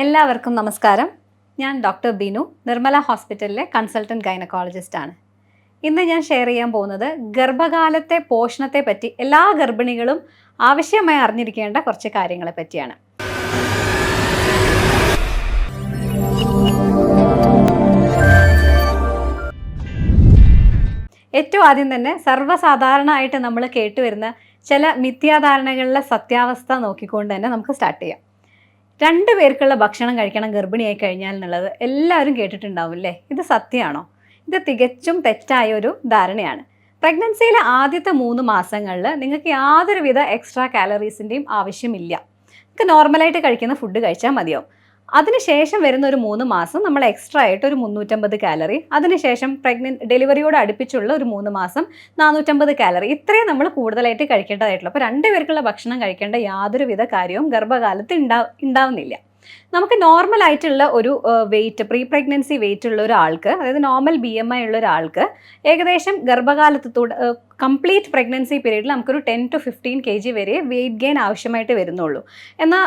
എല്ലാവർക്കും നമസ്കാരം. ഞാൻ ഡോക്ടർ ബിനു നിർമ്മല ഹോസ്പിറ്റലിലെ കൺസൾട്ടന്റ് ഗൈനക്കോളജിസ്റ്റ് ആണ്. ഇന്ന് ഞാൻ ഷെയർ ചെയ്യാൻ പോകുന്നത് ഗർഭകാലത്തെ പോഷണത്തെ പറ്റി എല്ലാ ഗർഭിണികളും ആവശ്യമായി അറിഞ്ഞിരിക്കേണ്ട കുറച്ച് കാര്യങ്ങളെ പറ്റിയാണ്. ഏറ്റവും ആദ്യം തന്നെ സർവസാധാരണമായിട്ട് നമ്മൾ കേട്ടുവരുന്ന ചില മിഥ്യാധാരണകളിലെ സത്യാവസ്ഥ നോക്കിക്കൊണ്ട് തന്നെ നമുക്ക് സ്റ്റാർട്ട് ചെയ്യാം. രണ്ട് പേർക്കുള്ള ഭക്ഷണം കഴിക്കണം ഗർഭിണിയായി കഴിഞ്ഞാൽ എന്നുള്ളത് എല്ലാവരും കേട്ടിട്ടുണ്ടാവും അല്ലേ ഇത് സത്യമാണോ? ഇത് തികച്ചും തെറ്റായ ഒരു ധാരണയാണ്. പ്രഗ്നൻസിയിലെ ആദ്യത്തെ മൂന്ന് മാസങ്ങളിൽ നിങ്ങൾക്ക് യാതൊരുവിധ എക്സ്ട്രാ കാലറീസിന്റെയും ആവശ്യമില്ല. നിങ്ങൾക്ക് നോർമലായിട്ട് കഴിക്കുന്ന ഫുഡ് കഴിച്ചാൽ മതിയാവും. അതിനുശേഷം വരുന്ന ഒരു മൂന്ന് മാസം നമ്മൾ എക്സ്ട്രാ ആയിട്ട് ഒരു മുന്നൂറ്റമ്പത് കാലറി അതിനുശേഷം പ്രഗ്നൻ ഡെലിവറിയോട് അടുപ്പിച്ചുള്ള ഒരു മൂന്ന് മാസം നാനൂറ്റമ്പത് കാലറി ഇത്രയും നമ്മൾ കൂടുതലായിട്ട് കഴിക്കേണ്ടതായിട്ടുള്ളൂ. അപ്പോൾ രണ്ടുപേർക്കുള്ള ഭക്ഷണം കഴിക്കേണ്ട യാതൊരുവിധ കാര്യവും ഗർഭകാലത്ത് ഉണ്ടാ ഉണ്ടാവുന്നില്ല നമുക്ക് നോർമൽ ആയിട്ടുള്ള ഒരു വെയിറ്റ് പ്രീ പ്രഗ്നൻസി വെയിറ്റ് ഉള്ള ഒരാൾക്ക് അതായത് നോർമൽ ബി എം ഐ ഉള്ള ഒരാൾക്ക് ഏകദേശം ഗർഭകാലത്ത് കംപ്ലീറ്റ് പ്രഗ്നൻസി പീരീഡിൽ നമുക്കൊരു ten to fifteen K G വരെ വെയിറ്റ് ഗെയിൻ ആവശ്യമായിട്ട് വരുന്നുള്ളൂ. എന്നാൽ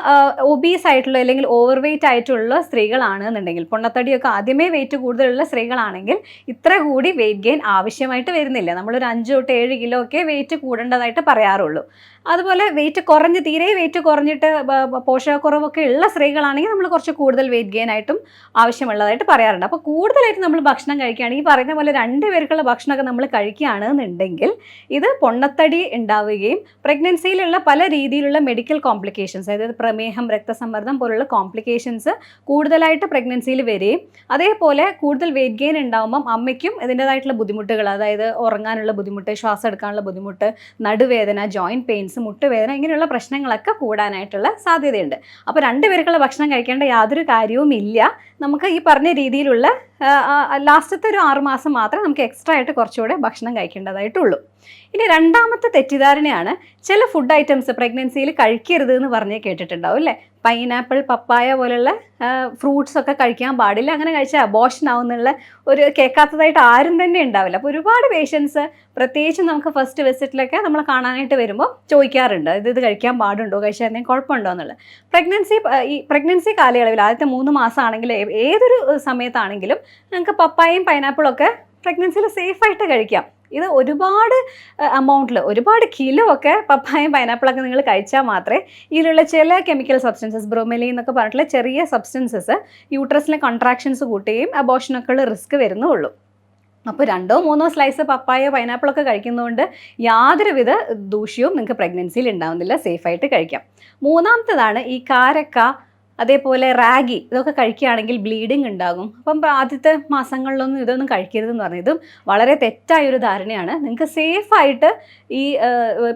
ഒബീസ് ആയിട്ടുള്ള അല്ലെങ്കിൽ ഓവർ വെയിറ്റ് ആയിട്ടുള്ള സ്ത്രീകളാണ് എന്നുണ്ടെങ്കിൽ പൊണ്ണത്തടിയൊക്കെ ആദ്യമേ വെയിറ്റ് കൂടുതലുള്ള സ്ത്രീകളാണെങ്കിൽ ഇത്ര കൂടി വെയിറ്റ് ഗെയിൻ ആവശ്യമായിട്ട് വരുന്നില്ല. നമ്മളൊരു അഞ്ച് തൊട്ട് ഏഴ് കിലോ ഒക്കെ വെയിറ്റ് കൂടേണ്ടതായിട്ട് പറയാറുള്ളൂ. അതുപോലെ വെയിറ്റ് കുറഞ്ഞ് തീരെ വെയിറ്റ് കുറഞ്ഞിട്ട് പോഷകക്കുറവൊക്കെ ഉള്ള സ്ത്രീകളാണെങ്കിൽ നമ്മൾ കുറച്ച് കൂടുതൽ വെയിറ്റ് ഗെയിൻ ആയിട്ടും ആവശ്യമുള്ളതായിട്ട് പറയാറുണ്ട്. അപ്പോൾ കൂടുതലായിട്ട് നമ്മൾ ഭക്ഷണം കഴിക്കുകയാണെങ്കിൽ ഈ പറയുന്ന പോലെ രണ്ട് പേർക്കുള്ള ഭക്ഷണമൊക്കെ നമ്മൾ കഴിക്കുകയാണെന്നുണ്ടെങ്കിൽ ഇത് പൊണ്ണത്തടി ഉണ്ടാവുകയും പ്രഗ്നൻസിയിലുള്ള പല രീതിയിലുള്ള മെഡിക്കൽ കോംപ്ലിക്കേഷൻസ് അതായത് പ്രമേഹം രക്തസമ്മർദ്ദം പോലുള്ള കോംപ്ലിക്കേഷൻസ് കൂടുതലായിട്ട് പ്രഗ്നൻസിയിൽ വരികയും അതേപോലെ കൂടുതൽ വെയിറ്റ് ഗെയിൻ ഉണ്ടാകുമ്പം അമ്മയ്ക്കും ഇതിന്റെതായിട്ടുള്ള ബുദ്ധിമുട്ടുകൾ അതായത് ഉറങ്ങാനുള്ള ബുദ്ധിമുട്ട് ശ്വാസം എടുക്കാനുള്ള ബുദ്ധിമുട്ട് നടുവേദന ജോയിന്റ് പെയിൻസ് മുട്ടുവേദന ഇങ്ങനെയുള്ള പ്രശ്നങ്ങളൊക്കെ കൂടാനായിട്ടുള്ള സാധ്യതയുണ്ട്. അപ്പോൾ രണ്ട് പേർക്കുള്ള ഭക്ഷണം കഴിക്കേണ്ട യാതൊരു കാര്യവും ഇല്ല നമുക്ക് ഈ പറഞ്ഞ രീതിയിലുള്ള ലാസ്റ്റത്തെ ഒരു ആറുമാസം മാത്രമേ നമുക്ക് എക്സ്ട്രാ ആയിട്ട് കുറച്ചുകൂടെ ഭക്ഷണം കഴിക്കേണ്ടതായിട്ടുള്ളൂ. ഇനി രണ്ടാമത്തെ തെറ്റിദ്ധാരണയാണ് ചില ഫുഡ് ഐറ്റംസ് പ്രഗ്നൻസിയിൽ കഴിക്കരുത് എന്ന് പറഞ്ഞ് കേട്ടിട്ടുണ്ടാവും അല്ലേ? പൈനാപ്പിൾ പപ്പായ പോലുള്ള ഫ്രൂട്ട്സ് ഒക്കെ കഴിക്കാൻ പാടില്ല. അങ്ങനെ കഴിച്ചാൽ അബോഷൻ ആവുന്നുള്ള ഒരു കേൾക്കാത്തതായിട്ട് ആരും തന്നെ ഉണ്ടാവില്ല. അപ്പോൾ ഒരുപാട് പേഷ്യൻസ് പ്രത്യേകിച്ച് നമുക്ക് ഫസ്റ്റ് വിസിറ്റിലൊക്കെ നമ്മൾ കാണാനായിട്ട് വരുമ്പോൾ ചോദിക്കാറുണ്ട്. ഇത് ഇത് കഴിക്കാൻ പാടുണ്ടോ? കഴിച്ചാൽ എന്തെങ്കിലും കുഴപ്പമുണ്ടോ എന്നുള്ളത്. പ്രഗ്നൻസി ഈ പ്രഗ്നൻസി കാലയളവിൽ ആദ്യത്തെ മൂന്ന് മാസമാണെങ്കിലും ഏ- ഏതൊരു സമയത്താണെങ്കിലും നിങ്ങൾക്ക് പപ്പായയും പൈനാപ്പിളൊക്കെ പ്രഗ്നൻസിയിൽ സേഫായിട്ട് കഴിക്കാം. ഇത് ഒരുപാട് എമൗണ്ടിൽ ഒരുപാട് കിലോ ഒക്കെ പപ്പായും പൈനാപ്പിളൊക്കെ നിങ്ങൾ കഴിച്ചാൽ മാത്രമേ ഇതിലുള്ള ചില കെമിക്കൽ സബ്സ്റ്റൻസസ് ബ്രോമെലി എന്നൊക്കെ പറഞ്ഞിട്ടുള്ള ചെറിയ സബ്സ്റ്റൻസസ് യൂട്രസിലെ കോൺട്രാക്ഷൻസ് കൂട്ടുകയും അബോഷനൊക്കെ ഉള്ള റിസ്ക് വരുന്നുള്ളൂ. അപ്പോൾ രണ്ടോ മൂന്നോ സ്ലൈസ് പപ്പായ പൈനാപ്പിളൊക്കെ കഴിക്കുന്നതുകൊണ്ട് യാതൊരുവിധ ദൂഷ്യവും നിങ്ങൾക്ക് പ്രഗ്നൻസിയിൽ ഉണ്ടാവുന്നില്ല. സേഫായിട്ട് കഴിക്കാം. മൂന്നാമത്തതാണ് ഈ കാരക്ക അതേപോലെ റാഗി ഇതൊക്കെ കഴിക്കുകയാണെങ്കിൽ ബ്ലീഡിങ് ഉണ്ടാകും. അപ്പം ആദ്യത്തെ മാസങ്ങളിലൊന്നും ഇതൊന്നും കഴിക്കരുതെന്ന് പറഞ്ഞതും വളരെ തെറ്റായ ഒരു ധാരണയാണ്. നിങ്ങൾക്ക് സേഫായിട്ട് ഈ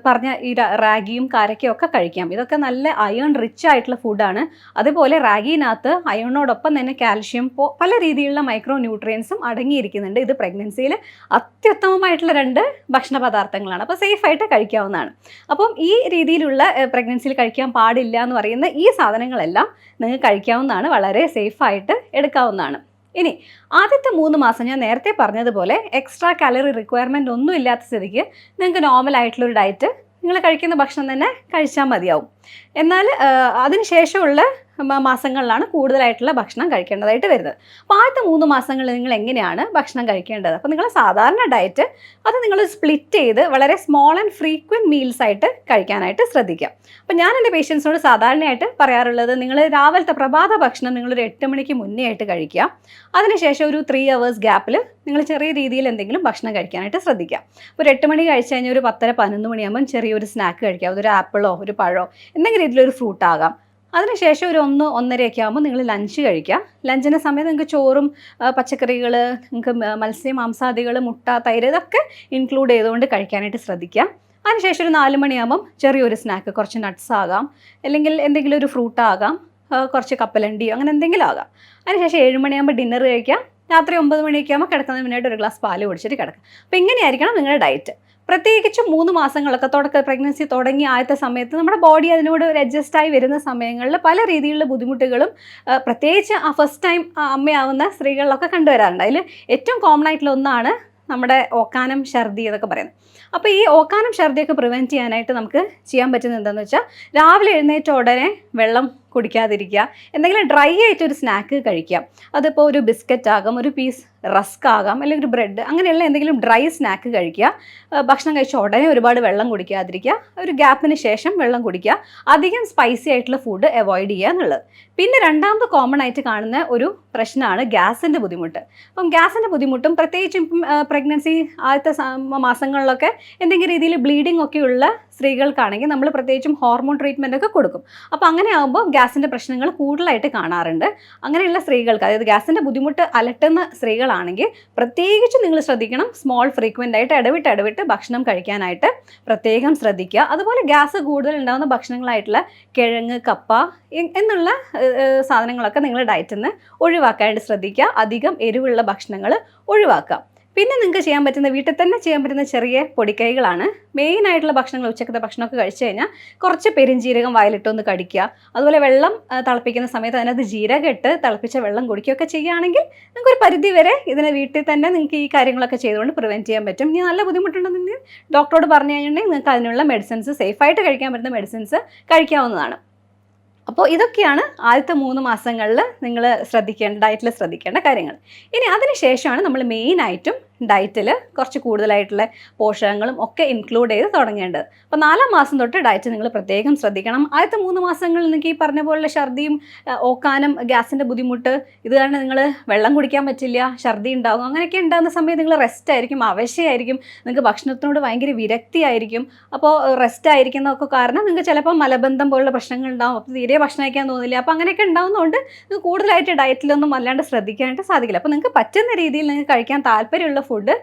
പറഞ്ഞ ഈ റാഗിയും കാരക്കയും ഒക്കെ കഴിക്കാം. ഇതൊക്കെ നല്ല അയൺ റിച്ച് ആയിട്ടുള്ള ഫുഡാണ്. അതുപോലെ റാഗിനകത്ത് അയണിനോടൊപ്പം തന്നെ കാൽഷ്യം പല രീതിയിലുള്ള മൈക്രോ ന്യൂട്രിയൻസും അടങ്ങിയിരിക്കുന്നുണ്ട്. ഇത് പ്രഗ്നൻസിയിൽ അത്യുത്തമമായിട്ടുള്ള രണ്ട് ഭക്ഷണ പദാർത്ഥങ്ങളാണ് അപ്പോൾ സേഫായിട്ട് കഴിക്കാവുന്നതാണ്. അപ്പം ഈ രീതിയിലുള്ള പ്രഗ്നൻസിയിൽ കഴിക്കാൻ പാടില്ല എന്ന് പറയുന്ന ഈ സാധനങ്ങളെല്ലാം നിങ്ങൾക്ക് കഴിക്കാവുന്നതാണ് വളരെ സേഫായിട്ട് എടുക്കാവുന്നതാണ്. ഇനി ആദ്യത്തെ മൂന്ന് മാസം ഞാൻ നേരത്തെ പറഞ്ഞതുപോലെ എക്സ്ട്രാ കാലറി റിക്വയർമെന്റ് ഒന്നും ഇല്ലാത്ത സ്ഥിതിക്ക് നിങ്ങൾക്ക് നോർമൽ ആയിട്ടുള്ളൊരു ഡയറ്റ് നിങ്ങൾ കഴിക്കുന്ന ഭക്ഷണം തന്നെ കഴിച്ചാൽ മതിയാവും. എന്നാൽ അതിനുശേഷമുള്ള മാസങ്ങളിലാണ് കൂടുതലായിട്ടുള്ള ഭക്ഷണം കഴിക്കേണ്ടതായിട്ട് വരുന്നത്. അപ്പോൾ ആദ്യത്തെ മൂന്ന് മാസങ്ങളിൽ നിങ്ങൾ എങ്ങനെയാണ് ഭക്ഷണം കഴിക്കേണ്ടത്? അപ്പോൾ നിങ്ങൾ സാധാരണ ഡയറ്റ് അത് നിങ്ങൾ സ്പ്ലിറ്റ് ചെയ്ത് വളരെ സ്മോൾ ആൻഡ് ഫ്രീക്വന്റ് മീൽസ് ആയിട്ട് കഴിക്കാനായിട്ട് ശ്രദ്ധിക്കാം അപ്പോൾ ഞാൻ എന്റെ പേഷ്യൻസിനോട് സാധാരണയായിട്ട് പറയാറുള്ളത് നിങ്ങൾ രാവിലത്തെ പ്രഭാത ഭക്ഷണം നിങ്ങളൊരു എട്ട് മണിക്ക് മുന്നേ ആയിട്ട് കഴിക്കുക. അതിനുശേഷം ഒരു ത്രീ അവേഴ്സ് ഗ്യാപ്പിൽ നിങ്ങൾ ചെറിയ രീതിയിൽ എന്തെങ്കിലും ഭക്ഷണം കഴിക്കാനായിട്ട് ശ്രദ്ധിക്കുക. ഒരു എട്ട് മണി കഴിച്ച് കഴിഞ്ഞാൽ ഒരു പത്തര പതിനൊന്ന് മണിയാകുമ്പം ചെറിയൊരു സ്നാക്ക് കഴിക്കുക. അതൊരു ആപ്പിളോ ഒരു പഴമോ എന്തെങ്കിലും രീതിയിലൊരു ഫ്രൂട്ട് ആകാം അതിനുശേഷം ഒരു ഒന്ന് ഒന്നരയൊക്കെ ആകുമ്പോൾ നിങ്ങൾ ലഞ്ച് കഴിക്കുക. ലഞ്ചിന്റെ സമയത്ത് നിങ്ങൾക്ക് ചോറും പച്ചക്കറികൾ നിങ്ങൾക്ക് മത്സ്യം മാംസാദികൾ മുട്ട തൈര് ഇതൊക്കെ ഇൻക്ലൂഡ് ചെയ്തുകൊണ്ട് കഴിക്കാനായിട്ട് ശ്രദ്ധിക്കുക. അതിനുശേഷം ഒരു നാല് മണിയാകുമ്പം ചെറിയൊരു സ്നാക്ക് കുറച്ച് നട്ട്സ് ആകാം. അല്ലെങ്കിൽ എന്തെങ്കിലും ഒരു ഫ്രൂട്ട് ആകാം. കുറച്ച് കപ്പലണ്ടിയോ അങ്ങനെ എന്തെങ്കിലും ആകാം. അതിനുശേഷം ഏഴ് മണിയാകുമ്പോൾ ഡിന്നർ കഴിക്കാം രാത്രി ഒമ്പത് മണിയൊക്കെ ആകുമ്പോൾ കിടക്കുന്നതിന് മുന്നായിട്ട് ഒരു ഗ്ലാസ് പാൽ കുടിച്ചിട്ട് കിടക്കാം അപ്പോൾ ഇങ്ങനെയായിരിക്കണം നിങ്ങളുടെ ഡയറ്റ് പ്രത്യേകിച്ച് മൂന്ന് മാസങ്ങളൊക്കെ തുടക്ക പ്രഗ്നൻസി തുടങ്ങി ആദ്യത്തെ സമയത്ത് നമ്മുടെ ബോഡി അതിനോട് ഒരു അഡ്ജസ്റ്റായി വരുന്ന സമയങ്ങളിൽ പല രീതിയിലുള്ള ബുദ്ധിമുട്ടുകളും പ്രത്യേകിച്ച് ആ ഫസ്റ്റ് ടൈം അമ്മയാവുന്ന സ്ത്രീകളിലൊക്കെ കണ്ടുവരാറുണ്ട്. അതിൽ ഏറ്റവും കോമൺ ആയിട്ടുള്ള ഒന്നാണ് നമ്മുടെ ഓക്കാനം ഛർദി എന്നൊക്കെ പറയുന്നത്. അപ്പോൾ ഈ ഓക്കാനം ഛർദിയൊക്കെ പ്രിവെന്റ് ചെയ്യാനായിട്ട് നമുക്ക് ചെയ്യാൻ പറ്റുന്നത് എന്താണെന്ന് വെച്ചാൽ രാവിലെ എഴുന്നേറ്റ ഉടനെ വെള്ളം കുടിക്കാതിരിക്കുക. എന്തെങ്കിലും ഡ്രൈ ആയിട്ട് ഒരു സ്നാക്ക് കഴിക്കുക. അതിപ്പോൾ ഒരു ബിസ്ക്കറ്റ് ആകാം ഒരു പീസ് റസ്ക് ആകാം അല്ലെങ്കിൽ ഒരു ബ്രെഡ് അങ്ങനെയുള്ള എന്തെങ്കിലും ഡ്രൈ സ്നാക്ക് കഴിക്കുക. ഭക്ഷണം കഴിച്ച ഉടനെ ഒരുപാട് വെള്ളം കുടിക്കാതിരിക്കുക. ഒരു ഗ്യാപ്പിന് ശേഷം വെള്ളം കുടിക്കുക. അധികം സ്പൈസി ആയിട്ടുള്ള ഫുഡ് അവോയ്ഡ് ചെയ്യുക എന്നുള്ളത്. പിന്നെ രണ്ടാമത് കോമൺ ആയിട്ട് കാണുന്ന ഒരു പ്രശ്നമാണ് ഗ്യാസിന്റെ ബുദ്ധിമുട്ട്. അപ്പം ഗ്യാസിന്റെ ബുദ്ധിമുട്ടും പ്രത്യേകിച്ചും പ്രഗ്നൻസി ആദ്യത്തെ മാസങ്ങളിലൊക്കെ എന്തെങ്കിലും രീതിയിൽ ബ്ലീഡിംഗ് ഒക്കെയുള്ള സ്ത്രീകൾക്കാണെങ്കിൽ നമ്മൾ പ്രത്യേകിച്ചും ഹോർമോൺ ട്രീറ്റ്മെന്റ് ഒക്കെ കൊടുക്കും. അപ്പോൾ അങ്ങനെ ആകുമ്പോൾ ഗ്യാസിന്റെ പ്രശ്നങ്ങൾ കൂടുതലായിട്ട് കാണാറുണ്ട്. അങ്ങനെയുള്ള സ്ത്രീകൾക്ക് അതായത് ഗ്യാസിന്റെ ബുദ്ധിമുട്ട് അലട്ടുന്ന സ്ത്രീകളാണെങ്കിൽ പ്രത്യേകിച്ച് നിങ്ങൾ ശ്രദ്ധിക്കണം സ്മോൾ ഫ്രീക്വന്റ് ആയിട്ട് ഇടവിട്ട് ഇടവിട്ട് ഭക്ഷണം കഴിക്കാനായിട്ട് പ്രത്യേകം ശ്രദ്ധിക്കുക. അതുപോലെ ഗ്യാസ് കൂടുതൽ ഉണ്ടാകുന്ന ഭക്ഷണങ്ങളായിട്ടുള്ള കിഴങ്ങ് കപ്പ എന്നുള്ള സാധനങ്ങളൊക്കെ നിങ്ങൾ ഡയറ്റിൽ നിന്ന് ഒഴിവാക്കാനായിട്ട് ശ്രദ്ധിക്കുക. അധികം എരിവുള്ള ഭക്ഷണങ്ങൾ ഒഴിവാക്കുക. പിന്നെ നിങ്ങൾക്ക് ചെയ്യാൻ പറ്റുന്ന വീട്ടിൽ തന്നെ ചെയ്യാൻ പറ്റുന്ന ചെറിയ പൊടിക്കൈകളാണ്. മെയിൻ ആയിട്ടുള്ള ഭക്ഷണങ്ങൾ ഉച്ചക്കത്തെ ഭക്ഷണമൊക്കെ കഴിച്ചു കഴിഞ്ഞാൽ കുറച്ച് പെരിഞ്ജീരകം വയലിട്ടൊന്ന് കടിക്കുക. അതുപോലെ വെള്ളം തിളപ്പിക്കുന്ന സമയത്ത് അതിനകത്ത് ജീരകം ഇട്ട് തിളപ്പിച്ച വെള്ളം കുടിക്കുകയൊക്കെ ചെയ്യുകയാണെങ്കിൽ നിങ്ങൾക്ക് ഒരു പരിധി വരെ ഇതിനെ വീട്ടിൽ തന്നെ നിങ്ങൾക്ക് ഈ കാര്യങ്ങളൊക്കെ ചെയ്തുകൊണ്ട് പ്രിവെന്റ് ചെയ്യാൻ പറ്റും. ഇനി നല്ല ബുദ്ധിമുട്ടുണ്ടെന്നുണ്ടെങ്കിൽ ഡോക്ടറോട് പറഞ്ഞു കഴിഞ്ഞിട്ടുണ്ടെങ്കിൽ നിങ്ങൾക്ക് അതിനുള്ള മെഡിസിൻസ് സേഫായിട്ട് കഴിക്കാൻ പറ്റുന്ന മെഡിസിൻസ് കഴിക്കാവുന്നതാണ്. അപ്പോൾ ഇതൊക്കെയാണ് ആദ്യത്തെ മൂന്ന് മാസങ്ങളിൽ നിങ്ങൾ ശ്രദ്ധിക്കേണ്ട ഡയറ്റിൽ ശ്രദ്ധിക്കേണ്ട കാര്യങ്ങൾ. ഇനി അതിന് ശേഷമാണ് നമ്മൾ മെയിനായിട്ടും ഡയറ്റിൽ കുറച്ച് കൂടുതലായിട്ടുള്ള പോഷകങ്ങളും ഒക്കെ ഇൻക്ലൂഡ് ചെയ്ത് തുടങ്ങേണ്ടത്. അപ്പോൾ നാലാം മാസം തൊട്ട് ഡയറ്റ് നിങ്ങൾ പ്രത്യേകം ശ്രദ്ധിക്കണം. ആദ്യത്തെ മൂന്ന് മാസങ്ങളിൽ നിങ്ങൾക്ക് ഈ പറഞ്ഞ പോലുള്ള ഛർദിയും ഓക്കാനും ഗ്യാസിന്റെ ബുദ്ധിമുട്ട് ഇത് കാരണം നിങ്ങൾ വെള്ളം കുടിക്കാൻ പറ്റില്ല ഛർദി ഉണ്ടാകും അങ്ങനെയൊക്കെ ഉണ്ടാകുന്ന സമയത്ത് നിങ്ങൾ റെസ്റ്റ് ആയിരിക്കും അവശ്യമായിരിക്കും നിങ്ങൾക്ക് ഭക്ഷണത്തിനോട് ഭയങ്കര വിരക്തിയായിരിക്കും. അപ്പോൾ റെസ്റ്റ് ആയിരിക്കുന്നതൊക്കെ കാരണം നിങ്ങൾക്ക് ചിലപ്പോൾ മലബന്ധം പോലുള്ള പ്രശ്നങ്ങൾ ഉണ്ടാകും അപ്പോൾ തീരെ ഭക്ഷണം കഴിക്കാൻ തോന്നില്ല. അപ്പോൾ അങ്ങനെയൊക്കെ ഉണ്ടാകുന്നതുകൊണ്ട് നിങ്ങൾക്ക് കൂടുതലായിട്ട് ഡയറ്റിലൊന്നും അല്ലാണ്ട് ശ്രദ്ധിക്കാനായിട്ട് സാധിക്കില്ല. അപ്പോൾ നിങ്ങൾക്ക് പറ്റുന്ന രീതിയിൽ നിങ്ങൾക്ക് കഴിക്കാൻ താല്പര്യമുള്ള ഫുഡ്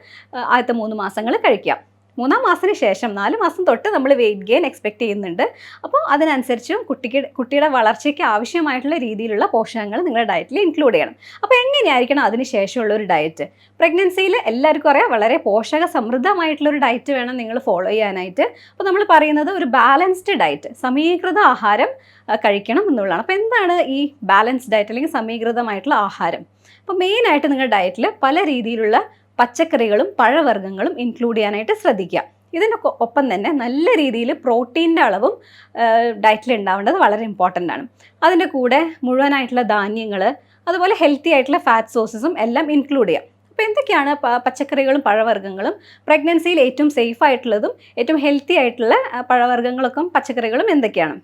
ആദ്യത്തെ മൂന്ന് മാസങ്ങൾ കഴിക്കാം. മൂന്നാം മാസത്തിന് ശേഷം നാല് മാസം തൊട്ട് നമ്മൾ വെയിറ്റ് ഗെയിൻ എക്സ്പെക്ട് ചെയ്യുന്നുണ്ട്. അപ്പോൾ അതിനനുസരിച്ചും കുട്ടിക്ക് കുട്ടിയുടെ വളർച്ചയ്ക്ക് ആവശ്യമായിട്ടുള്ള രീതിയിലുള്ള പോഷകങ്ങൾ നിങ്ങളുടെ ഡയറ്റിൽ ഇൻക്ലൂഡ് ചെയ്യണം. അപ്പോൾ എങ്ങനെയായിരിക്കണം അതിന് ശേഷമുള്ള ഒരു ഡയറ്റ് പ്രഗ്നൻസിയിൽ എല്ലാവർക്കും അറിയാം വളരെ പോഷക സമൃദ്ധമായിട്ടുള്ള ഒരു ഡയറ്റ് വേണം നിങ്ങൾ ഫോളോ ചെയ്യാനായിട്ട്. അപ്പോൾ നമ്മൾ പറയുന്നത് ഒരു ബാലൻസ്ഡ് ഡയറ്റ് സമീകൃത ആഹാരം കഴിക്കണം എന്നുള്ളതാണ്. അപ്പോൾ എന്താണ് ഈ ബാലൻസ്ഡ് ഡയറ്റ് അല്ലെങ്കിൽ സമീകൃതമായിട്ടുള്ള ആഹാരം? അപ്പോൾ മെയിനായിട്ട് നിങ്ങളുടെ ഡയറ്റിൽ പല രീതിയിലുള്ള പച്ചക്കറികളും പഴവർഗങ്ങളും ഇൻക്ലൂഡ് ചെയ്യാനായിട്ട് ശ്രദ്ധിക്കുക. ഇതിനൊക്കെ ഒപ്പം തന്നെ നല്ല രീതിയിൽ പ്രോട്ടീന്റെ അളവും ഡയറ്റിൽ ഉണ്ടാവേണ്ടത് വളരെ ഇമ്പോർട്ടന്റ് ആണ്. അതിന്റെ കൂടെ മുഴുവനായിട്ടുള്ള ധാന്യങ്ങൾ അതുപോലെ ഹെൽത്തി ആയിട്ടുള്ള ഫാറ്റ് സോഴ്സസും എല്ലാം ഇൻക്ലൂഡ് ചെയ്യാം. അപ്പോൾ എന്തൊക്കെയാണ് പച്ചക്കറികളും പഴവർഗങ്ങളും? പ്രഗ്നൻസിയിൽ ഏറ്റവും സേഫ് ആയിട്ടുള്ളതും ഏറ്റവും ഹെൽത്തി ആയിട്ടുള്ള പഴവർഗങ്ങളൊക്കെ പച്ചക്കറികളും എന്തൊക്കെയാണ്?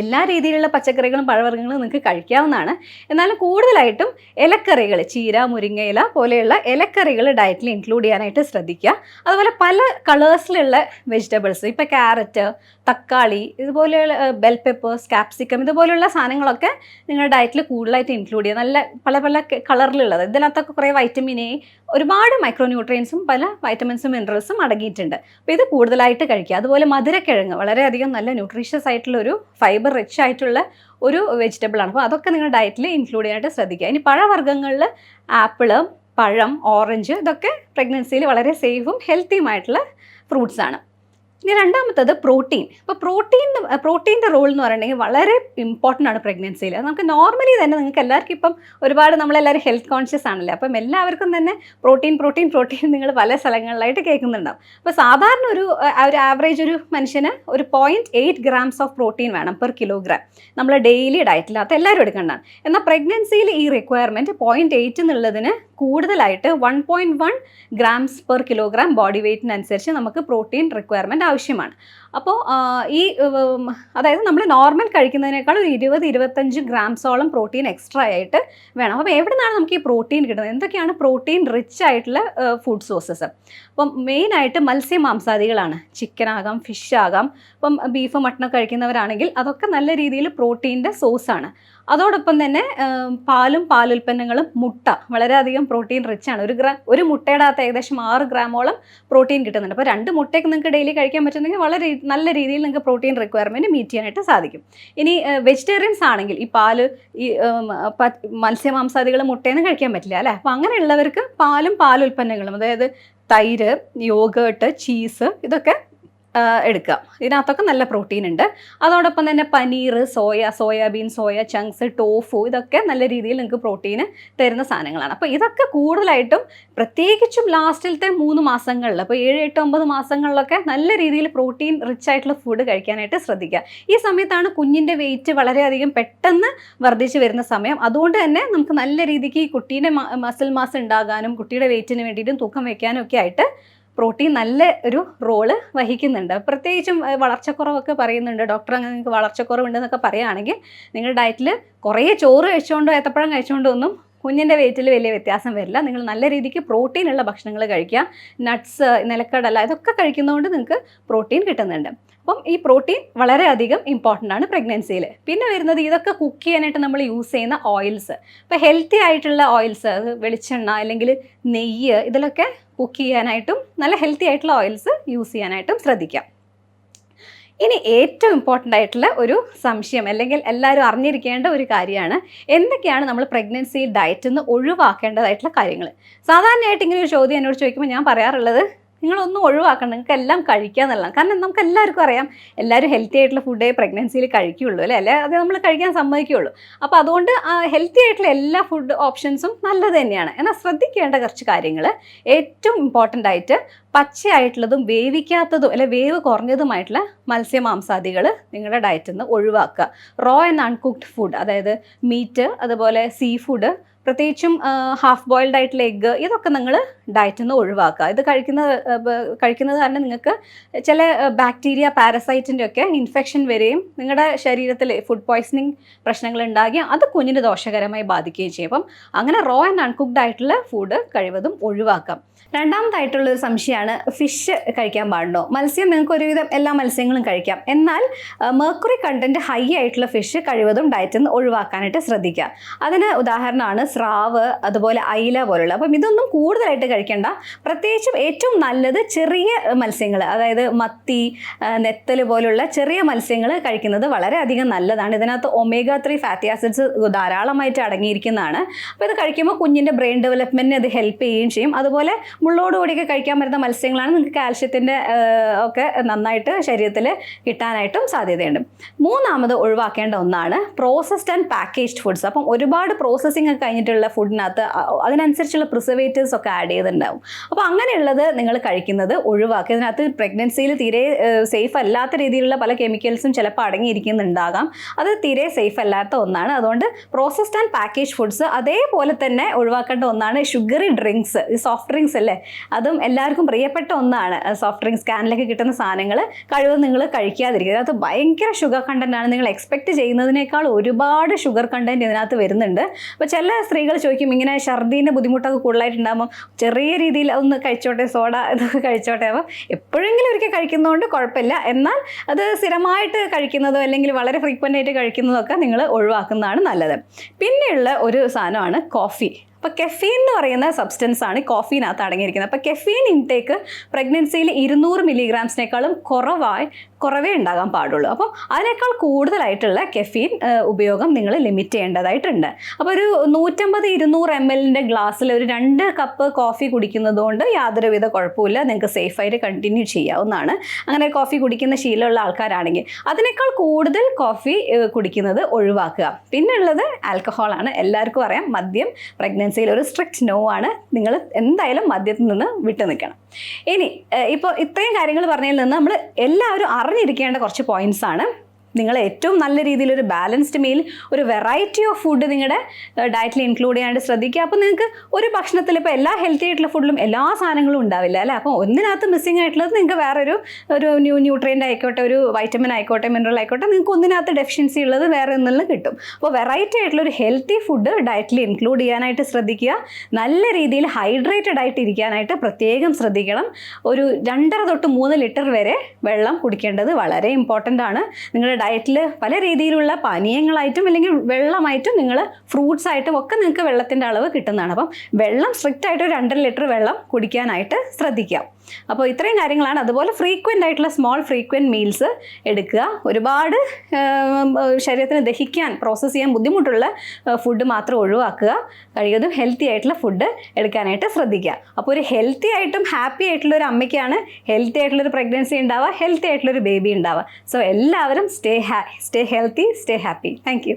എല്ലാ രീതിയിലുള്ള പച്ചക്കറികളും പഴവർഗങ്ങളും നിങ്ങൾക്ക് കഴിക്കാവുന്നതാണ്. എന്നാലും കൂടുതലായിട്ടും ഇലക്കറികൾ ചീര മുരിങ്ങയില പോലെയുള്ള ഇലക്കറികൾ ഡയറ്റിൽ ഇൻക്ലൂഡ് ചെയ്യാനായിട്ട് ശ്രദ്ധിക്കുക. അതുപോലെ പല കളേഴ്സിലുള്ള വെജിറ്റബിൾസ് ഇപ്പോൾ ക്യാരറ്റ് തക്കാളി ഇതുപോലെയുള്ള ബെൽ പെപ്പേഴ്സ് കാപ്സിക്കം ഇതുപോലെയുള്ള സാധനങ്ങളൊക്കെ നിങ്ങളുടെ ഡയറ്റിൽ കൂടുതലായിട്ട് ഇൻക്ലൂഡ് ചെയ്യുക. നല്ല പല പല കളറിലുള്ളത് ഇതിനകത്തൊക്കെ കുറേ വൈറ്റമിൻ എ ഒരുപാട് മൈക്രോ ന്യൂട്രിയൻസും പല വൈറ്റമിൻസും മിനറൽസും അടങ്ങിയിട്ടുണ്ട്. അപ്പോൾ ഇത് കൂടുതലായിട്ട് കഴിക്കുക. അതുപോലെ മധുരക്കിഴങ്ങ് വളരെയധികം നല്ല ന്യൂട്രീഷ്യസ് ആയിട്ടുള്ള ഒരു ഫൈബർ റിച്ച് ആയിട്ടുള്ള ഒരു വെജിറ്റബിൾ ആണ്. അപ്പോൾ അതൊക്കെ നിങ്ങൾ ഡയറ്റിൽ ഇൻക്ലൂഡ് ചെയ്യാനായിട്ട് ശ്രദ്ധിക്കുക. ഇനി പഴവർഗങ്ങളിൽ ആപ്പിൾ പഴം ഓറഞ്ച് ഇതൊക്കെ പ്രഗ്നൻസിയിൽ വളരെ സേഫും ഹെൽത്തിയുമായിട്ടുള്ള ഫ്രൂട്ട്സ് ആണ്. ഇനി രണ്ടാമത്തത് പ്രോട്ടീൻ അപ്പോൾ പ്രോട്ടീൻ പ്രോട്ടീന്റെ റോൾ എന്ന് പറയുന്നത് വളരെ ഇമ്പോർട്ടന്റ് ആണ് പ്രഗ്നൻസിയിൽ അത് നമുക്ക് നോർമലി തന്നെ നിങ്ങൾക്ക് എല്ലാവർക്കും ഇപ്പം ഒരുപാട് നമ്മളെല്ലാവരും ഹെൽത്ത് കോൺഷ്യസ് ആണല്ലേ? അപ്പം എല്ലാവർക്കും തന്നെ പ്രോട്ടീൻ പ്രോട്ടീൻ പ്രോട്ടീൻ നിങ്ങൾ പല സ്ഥലങ്ങളിലായിട്ട് കേൾക്കുന്നുണ്ടാവും. അപ്പോൾ സാധാരണ ഒരു ഒരു ആവറേജ് ഒരു മനുഷ്യന് ഒരു point eight grams of protein വേണം പെർ കിലോഗ്രാം നമ്മൾ ഡെയിലി ഡയറ്റിനകത്ത് എല്ലാവരും എടുക്കേണ്ടതാണ്. എന്നാൽ പ്രഗ്നൻസിയിൽ ഈ റിക്വയർമെന്റ് പോയിന്റ് എയ്റ്റ് എന്നുള്ളതിന് കൂടുതലായിട്ട് one point one grams per kilogram body വെയ്റ്റിനനുസരിച്ച് നമുക്ക് പ്രോട്ടീൻ റിക്വയർമെന്റ് ആവശ്യമാണ്. അപ്പോൾ ഈ അതായത് നമ്മൾ നോർമൽ കഴിക്കുന്നതിനേക്കാൾ ഒരു ഇരുപത് ഇരുപത്തഞ്ച് ഗ്രാംസോളം പ്രോട്ടീൻ എക്സ്ട്രാ ആയിട്ട് വേണം. അപ്പോൾ എവിടെ നിന്നാണ് നമുക്ക് ഈ പ്രോട്ടീൻ കിട്ടുന്നത്? എന്തൊക്കെയാണ് പ്രോട്ടീൻ റിച്ച് ആയിട്ടുള്ള ഫുഡ് സോഴ്സസ് അപ്പം മെയിനായിട്ട് മത്സ്യമാംസാദികളാണ്. ചിക്കൻ ആകാം ഫിഷ് ആകാം. ഇപ്പം ബീഫ് മട്ടണൊക്കെ കഴിക്കുന്നവരാണെങ്കിൽ അതൊക്കെ നല്ല രീതിയിൽ പ്രോട്ടീന്റെ സോഴ്സാണ് അതോടൊപ്പം തന്നെ പാലും പാലുൽപ്പന്നങ്ങളും മുട്ട. വളരെയധികം പ്രോട്ടീൻ റിച്ച് ആണ്. ഒരു ഗ്രാം ഒരു മുട്ടയുടെ അകത്ത് ഏകദേശം ആറ് ഗ്രാമോളം പ്രോട്ടീൻ കിട്ടുന്നുണ്ട്. അപ്പോൾ രണ്ട് മുട്ടയൊക്കെ നിങ്ങൾക്ക് ഡെയിലി കഴിക്കാൻ പറ്റുന്നെങ്കിൽ വളരെ നല്ല രീതിയിൽ നിങ്ങൾക്ക് പ്രോട്ടീൻ റിക്വയർമെന്റ് മീറ്റ് ചെയ്യാനായിട്ട് സാധിക്കും. ഇനി വെജിറ്റേറിയൻസ് ആണെങ്കിൽ ഈ പാൽ ഈ മത്സ്യമാംസാദികൾ മുട്ടയൊന്നും കഴിക്കാൻ പറ്റില്ല അല്ലേ? അപ്പോൾ അങ്ങനെയുള്ളവർക്ക് പാലും പാലുൽപ്പന്നങ്ങളും അതായത് തൈര് യോഗേട്ട് ചീസ് ഇതൊക്കെ എടുക്കുക. ഇതിനകത്തൊക്കെ നല്ല പ്രോട്ടീൻ ഉണ്ട്. അതോടൊപ്പം തന്നെ paneer soya soyabean soya chunks tofu ഇതൊക്കെ നല്ല രീതിയിൽ നിങ്ങൾക്ക് പ്രോട്ടീന് തരുന്ന സാധനങ്ങളാണ്. അപ്പോൾ ഇതൊക്കെ കൂടുതലായിട്ടും പ്രത്യേകിച്ചും ലാസ്റ്റിലത്തെ മൂന്ന് മാസങ്ങളിൽ അപ്പോൾ ഏഴ് എട്ട് ഒമ്പത് മാസങ്ങളിലൊക്കെ നല്ല രീതിയിൽ പ്രോട്ടീൻ റിച്ച് ആയിട്ടുള്ള ഫുഡ് കഴിക്കാനായിട്ട് ശ്രദ്ധിക്കുക. ഈ സമയത്താണ് കുഞ്ഞിന്റെ വെയിറ്റ് വളരെയധികം പെട്ടെന്ന് വർദ്ധിച്ചു വരുന്ന സമയം. അതുകൊണ്ട് തന്നെ നമുക്ക് നല്ല രീതിക്ക് ഈ കുട്ടീന്റെ മസിൽ മാസ് ഉണ്ടാകാനും കുട്ടിയുടെ വെയിറ്റിന് വേണ്ടിയിട്ടും തൂക്കം വയ്ക്കാനും ഒക്കെ ആയിട്ട് പ്രോട്ടീൻ നല്ല ഒരു റോൾ വഹിക്കുന്നുണ്ട്. പ്രത്യേകിച്ചും വളർച്ചക്കുറവൊക്കെ പറയുന്നുണ്ട്. ഡോക്ടർ അങ്ങനെ നിങ്ങൾക്ക് വളർച്ചക്കുറവുണ്ടെന്നൊക്കെ പറയുകയാണെങ്കിൽ നിങ്ങളുടെ ഡയറ്റിൽ കുറേ ചോറ് കഴിച്ചുകൊണ്ടോ ഏത്തപ്പഴം കഴിച്ചുകൊണ്ടോ ഒന്നും കുഞ്ഞിന്റെ വെയിറ്റിൽ വലിയ വ്യത്യാസം വരില്ല. നിങ്ങൾ നല്ല രീതിക്ക് പ്രോട്ടീൻ ഉള്ള ഭക്ഷണങ്ങൾ കഴിക്കുക. നട്ട്സ് നിലക്കടല ഇതൊക്കെ കഴിക്കുന്നതുകൊണ്ട് നിങ്ങൾക്ക് പ്രോട്ടീൻ കിട്ടുന്നുണ്ട്. അപ്പം ഈ പ്രോട്ടീൻ വളരെയധികം ഇമ്പോർട്ടന്റ് ആണ് പ്രഗ്നൻസിയിൽ പിന്നെ വരുന്നത് ഇതൊക്കെ കുക്ക് ചെയ്യാനായിട്ട് നമ്മൾ യൂസ് ചെയ്യുന്ന ഓയിൽസ് ഇപ്പോൾ ഹെൽത്തി ആയിട്ടുള്ള ഓയിൽസ് അത് വെളിച്ചെണ്ണ അല്ലെങ്കിൽ നെയ്യ് ഇതിലൊക്കെ കുക്ക് ചെയ്യാനായിട്ടും നല്ല ഹെൽത്തി ആയിട്ടുള്ള ഓയിൽസ് യൂസ് ചെയ്യാനായിട്ടും ശ്രദ്ധിക്കാം. ഇനി ഏറ്റവും ഇമ്പോർട്ടന്റ് ആയിട്ടുള്ള ഒരു സംശയം അല്ലെങ്കിൽ എല്ലാവരും അറിഞ്ഞിരിക്കേണ്ട ഒരു കാര്യമാണ്. എന്തൊക്കെയാണ് നമ്മൾ പ്രഗ്നൻസി ഡയറ്റിൽ നിന്ന് ഒഴിവാക്കേണ്ടതായിട്ടുള്ള കാര്യങ്ങൾ സാധാരണയായിട്ട് ഇങ്ങനെ ഒരു ചോദ്യം എന്നോട് ചോദിക്കുമ്പോൾ ഞാൻ പറയാറുള്ളത് നിങ്ങളൊന്നും ഒഴിവാക്കണം നിങ്ങൾക്ക് എല്ലാം കഴിക്കുക എന്നുള്ളതാണ്. കാരണം നമുക്ക് എല്ലാവർക്കും അറിയാം എല്ലാവരും ഹെൽത്തി ആയിട്ടുള്ള ഫുഡേ പ്രഗ്നൻസിയിൽ കഴിക്കുകയുള്ളൂ അല്ലേ? അല്ലെ? അത് നമ്മൾ കഴിക്കാൻ സമ്മതിക്കുകയുള്ളൂ അപ്പോൾ അതുകൊണ്ട് ഹെൽത്തി ആയിട്ടുള്ള എല്ലാ ഫുഡ് ഓപ്ഷൻസും നല്ലത് തന്നെയാണ്. എന്നാൽ ശ്രദ്ധിക്കേണ്ട കുറച്ച് കാര്യങ്ങൾ ഏറ്റവും ഇമ്പോർട്ടന്റ് ആയിട്ട് പച്ചയായിട്ടുള്ളതും വേവിക്കാത്തതും അല്ലെ വേവ് കുറഞ്ഞതുമായിട്ടുള്ള മത്സ്യമാംസാദികൾ നിങ്ങളുടെ ഡയറ്റിൽ നിന്ന് ഒഴിവാക്കുക. റോ ആൻഡ് അൺകുക്ഡ് ഫുഡ് അതായത് മീറ്റ് അതുപോലെ സീ ഫുഡ് പ്രത്യേകിച്ചും ഹാഫ് ബോയിൽഡ് ആയിട്ടുള്ള എഗ്ഗ് ഇതൊക്കെ നിങ്ങൾ ഡയറ്റിൽ നിന്ന് ഒഴിവാക്കുക. ഇത് കഴിക്കുന്ന കഴിക്കുന്നത് കാരണം നിങ്ങൾക്ക് ചില ബാക്ടീരിയ പാരസൈറ്റിന്റെ ഒക്കെ ഇൻഫെക്ഷൻ വരികയും നിങ്ങളുടെ ശരീരത്തിൽ ഫുഡ് പോയ്സണിങ് പ്രശ്നങ്ങൾ ഉണ്ടാകുകയും അത് കുഞ്ഞിന് ദോഷകരമായി ബാധിക്കുകയും ചെയ്യും. അപ്പം അങ്ങനെ റോ ആൻഡ് അൺകുക്ഡ് ആയിട്ടുള്ള ഫുഡ് കഴിവതും ഒഴിവാക്കാം. രണ്ടാമതായിട്ടുള്ള ഒരു സംശയമാണ് ഫിഷ് കഴിക്കാൻ പാടുണ്ടോ? മത്സ്യം നിങ്ങൾക്ക് ഒരുവിധം എല്ലാ മത്സ്യങ്ങളും കഴിക്കാം. എന്നാൽ മെർക്കുറി കണ്ടന്റ് ഹൈ ആയിട്ടുള്ള ഫിഷ് കഴിവതും ഡയറ്റിൽ നിന്ന് ഒഴിവാക്കാനായിട്ട് ശ്രദ്ധിക്കുക. അതിന് ഉദാഹരണമാണ് സ്രാവ് അതുപോലെ അയില പോലുള്ള. അപ്പം ഇതൊന്നും കൂടുതലായിട്ട് കഴിക്കേണ്ട. പ്രത്യേകിച്ചും ഏറ്റവും നല്ലത് ചെറിയ മത്സ്യങ്ങൾ അതായത് മത്തി നെത്തൽ പോലുള്ള ചെറിയ മത്സ്യങ്ങൾ കഴിക്കുന്നത് വളരെയധികം നല്ലതാണ്. ഇതിനകത്ത് ഒമേഗ ത്രീ ഫാറ്റി ആസിഡ്സ് ധാരാളമായിട്ട് അടങ്ങിയിരിക്കുന്നതാണ്. അപ്പോൾ ഇത് കഴിക്കുമ്പോൾ കുഞ്ഞിന്റെ ബ്രെയിൻ ഡെവലപ്മെന്റിന് അത് ഹെൽപ്പ് ചെയ്യുകയും ചെയ്യും. അതുപോലെ മുള്ളോടുകൂടിയൊക്കെ കഴിക്കാൻ പറ്റുന്ന മത്സ്യങ്ങളാണ് നിങ്ങൾക്ക് കാൽഷ്യത്തിന്റെ ഒക്കെ നന്നായിട്ട് ശരീരത്തിൽ കിട്ടാനായിട്ടും സാധ്യതയുണ്ട്. മൂന്നാമത് ഒഴിവാക്കേണ്ട ഒന്നാണ് പ്രോസസ്ഡ് ആൻഡ് പാക്കേജ്ഡ് ഫുഡ്സ് അപ്പം ഒരുപാട് പ്രോസസ്സിംഗ് ഒക്കെ കഴിഞ്ഞിട്ടുള്ള ഫുഡിനകത്ത് അതിനനുസരിച്ചുള്ള പ്രിസർവേറ്റീവ്സ് ഒക്കെ ആഡ് ചെയ്തിട്ടുണ്ടാവും. അപ്പോൾ അങ്ങനെയുള്ളത് നിങ്ങൾ കഴിക്കുന്നത് ഒഴിവാക്കുക ഇതിനകത്ത് പ്രഗ്നൻസിയിൽ തീരെ സേഫ് അല്ലാത്ത രീതിയിലുള്ള പല കെമിക്കൽസും ചിലപ്പോൾ അടങ്ങിയിരിക്കുന്നുണ്ടാകാം. അത് തീരെ സേഫ് അല്ലാത്ത ഒന്നാണ്. അതുകൊണ്ട് പ്രോസസ്ഡ് ആൻഡ് പാക്കേജ് ഫുഡ്സ് അതേപോലെ തന്നെ ഒഴിവാക്കേണ്ട ഒന്നാണ് ഷുഗറി ഡ്രിങ്ക്സ് സോഫ്റ്റ് ഡ്രിങ്ക്സ് അല്ലേ? അതും എല്ലാവർക്കും പ്രിയപ്പെട്ട ഒന്നാണ്. സോഫ്റ്റ് ഡ്രിങ്ക്സ് ക്യാനിലൊക്കെ കിട്ടുന്ന സാധനങ്ങൾ കഴിവതും നിങ്ങൾ കഴിക്കാതിരിക്കുക. അതിനകത്ത് ഭയങ്കര ഷുഗർ കണ്ടന്റ് ആണ്. നിങ്ങൾ എക്സ്പെക്ട് ചെയ്യുന്നതിനേക്കാൾ ഒരുപാട് ഷുഗർ കണ്ടന്റ് ഇതിനകത്ത് വരുന്നുണ്ട്. അപ്പോൾ ചില സ്ത്രീകൾ ചോദിക്കും ഇങ്ങനെ ഛർദീന്റെ ബുദ്ധിമുട്ടൊക്കെ കൂടുതലായിട്ടുണ്ടാകുമ്പോൾ ചെറിയ രീതിയിൽ ഒന്ന് കഴിച്ചോട്ടെ സോഡ ഇതൊക്കെ കഴിച്ചോട്ടെ. അപ്പോൾ എപ്പോഴെങ്കിലും ഒരിക്കൽ കഴിക്കുന്നതുകൊണ്ട് കുഴപ്പമില്ല. എന്നാൽ അത് സ്ഥിരമായിട്ട് കഴിക്കുന്നതോ അല്ലെങ്കിൽ വളരെ ഫ്രീക്വന്റ് ആയിട്ട് കഴിക്കുന്നതൊക്കെ നിങ്ങൾ ഒഴിവാക്കുന്നതാണ് നല്ലത്. പിന്നെയുള്ള ഒരു സാധനമാണ് കോഫി അപ്പോൾ കെഫീൻ എന്ന് പറയുന്ന സബ്സ്റ്റൻസ് ആണ് കോഫീനകത്ത് അടങ്ങിയിരിക്കുന്നത്. അപ്പോൾ കെഫീൻ ഇൻടേക്ക് പ്രഗ്നൻസിയിൽ ഇരുന്നൂറ് മില്ലിഗ്രാംസിനേക്കാളും കുറവായി കുറവേ ഉണ്ടാകാൻ പാടുള്ളൂ. അപ്പോൾ അതിനേക്കാൾ കൂടുതലായിട്ടുള്ള കെഫീൻ ഉപയോഗം നിങ്ങൾ ലിമിറ്റ് ചെയ്യേണ്ടതായിട്ടുണ്ട്. അപ്പോൾ ഒരു നൂറ്റമ്പത് ഇരുന്നൂറ് എം എല്ലിന്റെ ഗ്ലാസ്സിൽ ഒരു രണ്ട് കപ്പ് കോഫി കുടിക്കുന്നത് കൊണ്ട് യാതൊരുവിധ കുഴപ്പമില്ല നിങ്ങൾക്ക് സേഫായിട്ട് കണ്ടിന്യൂ ചെയ്യാവുന്നതാണ്. അങ്ങനെ കോഫി കുടിക്കുന്ന ശീലമുള്ള ആൾക്കാരാണെങ്കിൽ അതിനേക്കാൾ കൂടുതൽ കോഫി കുടിക്കുന്നത് ഒഴിവാക്കുക. പിന്നെ ഉള്ളത് ആൽക്കഹോളാണ് എല്ലാവർക്കും അറിയാം മദ്യം പ്രഗ്നൻസിയിൽ ഒരു സ്ട്രിക്റ്റ് നോ ആണ്. നിങ്ങൾ എന്തായാലും മദ്യത്തിൽ നിന്ന് വിട്ടു നിൽക്കണം ഇനി ഇപ്പോൾ ഇത്രയും കാര്യങ്ങൾ പറഞ്ഞതിൽ നിന്ന് നമ്മൾ എല്ലാവരും അറിഞ്ഞിരിക്കേണ്ട കുറച്ച് പോയിന്റ്സ് ആണ്. നിങ്ങൾ ഏറ്റവും നല്ല രീതിയിൽ ഒരു ബാലൻസ്ഡ് മീൽ ഒരു വെറൈറ്റി ഓഫ് ഫുഡ് നിങ്ങളുടെ ഡയറ്റിൽ ഇൻക്ലൂഡ് ചെയ്യാണ്ട് ശ്രദ്ധിക്കുക. അപ്പോൾ നിങ്ങൾക്ക് ഒരു ഭക്ഷണത്തിൽ ഇപ്പോൾ എല്ലാ ഹെൽത്തി ആയിട്ടുള്ള ഫുഡിലും എല്ലാ സാധനങ്ങളും ഉണ്ടാവില്ല അല്ലേ? അപ്പോൾ ഒന്നിനകത്ത് മിസ്സിംഗ് ആയിട്ടുള്ളത് നിങ്ങൾക്ക് വേറൊരു ഒരു ന്യൂ ന്യൂട്രിയന്റ് ആയിക്കോട്ടെ ഒരു വൈറ്റമിൻ ആയിക്കോട്ടെ മിനറൽ ആയിക്കോട്ടെ നിങ്ങൾക്ക് ഒന്നിനകത്ത് ഡെഫിഷ്യൻസി ഉള്ളത് വേറെ ഒന്നിലും കിട്ടും. അപ്പോൾ വെറൈറ്റി ആയിട്ടുള്ള ഒരു ഹെൽത്തി ഫുഡ് ഡയറ്റിൽ ഇൻക്ലൂഡ് ചെയ്യാനായിട്ട് ശ്രദ്ധിക്കുക. നല്ല രീതിയിൽ ഹൈഡ്രേറ്റഡ് ആയിട്ട് ഇരിക്കാനായിട്ട് പ്രത്യേകം ശ്രദ്ധിക്കണം. ഒരു രണ്ടര തൊട്ട് മൂന്ന് ലിറ്റർ വരെ വെള്ളം കുടിക്കേണ്ടത് വളരെ ഇമ്പോർട്ടന്റ് ആണ്. നിങ്ങളുടെ ഡയറ്റിൽ പല രീതിയിലുള്ള പാനീയങ്ങളായിട്ടും അല്ലെങ്കിൽ വെള്ളമായിട്ടും നിങ്ങൾ ഫ്രൂട്ട്സ് ആയിട്ടും ഒക്കെ നിങ്ങൾക്ക് വെള്ളത്തിന്റെ അളവ് കിട്ടുന്നതാണ്. അപ്പം വെള്ളം സ്ട്രിക്റ്റ് ആയിട്ട് ഒരു രണ്ടര ലിറ്റർ വെള്ളം കുടിക്കാനായിട്ട് ശ്രദ്ധിക്കാം. അപ്പോൾ ഇത്രയും കാര്യങ്ങളാണ്. അതുപോലെ ഫ്രീക്വന്റ് ആയിട്ടുള്ള സ്മോൾ ഫ്രീക്വന്റ് മീൽസ് എടുക്കുക. ഒരുപാട് ശരീരത്തിന് ദഹിക്കാൻ പ്രോസസ്സ് ചെയ്യാൻ ബുദ്ധിമുട്ടുള്ള ഫുഡ് മാത്രം ഒഴിവാക്കുക. കഴിയുന്നതും ഹെൽത്തി ആയിട്ടുള്ള ഫുഡ് എടുക്കാനായിട്ട് ശ്രദ്ധിക്കുക. അപ്പോൾ ഒരു ഹെൽത്തി ആയിട്ടും ഹാപ്പി ആയിട്ടുള്ള ഒരു അമ്മയ്ക്കാണ് ഹെൽത്തി ആയിട്ടുള്ളൊരു പ്രഗ്നൻസി ഉണ്ടാവുക ഹെൽത്തി ആയിട്ടുള്ളൊരു ബേബി ഉണ്ടാവുക. സോ എല്ലാവരും സ്റ്റേ ഹാ stay healthy stay happy thank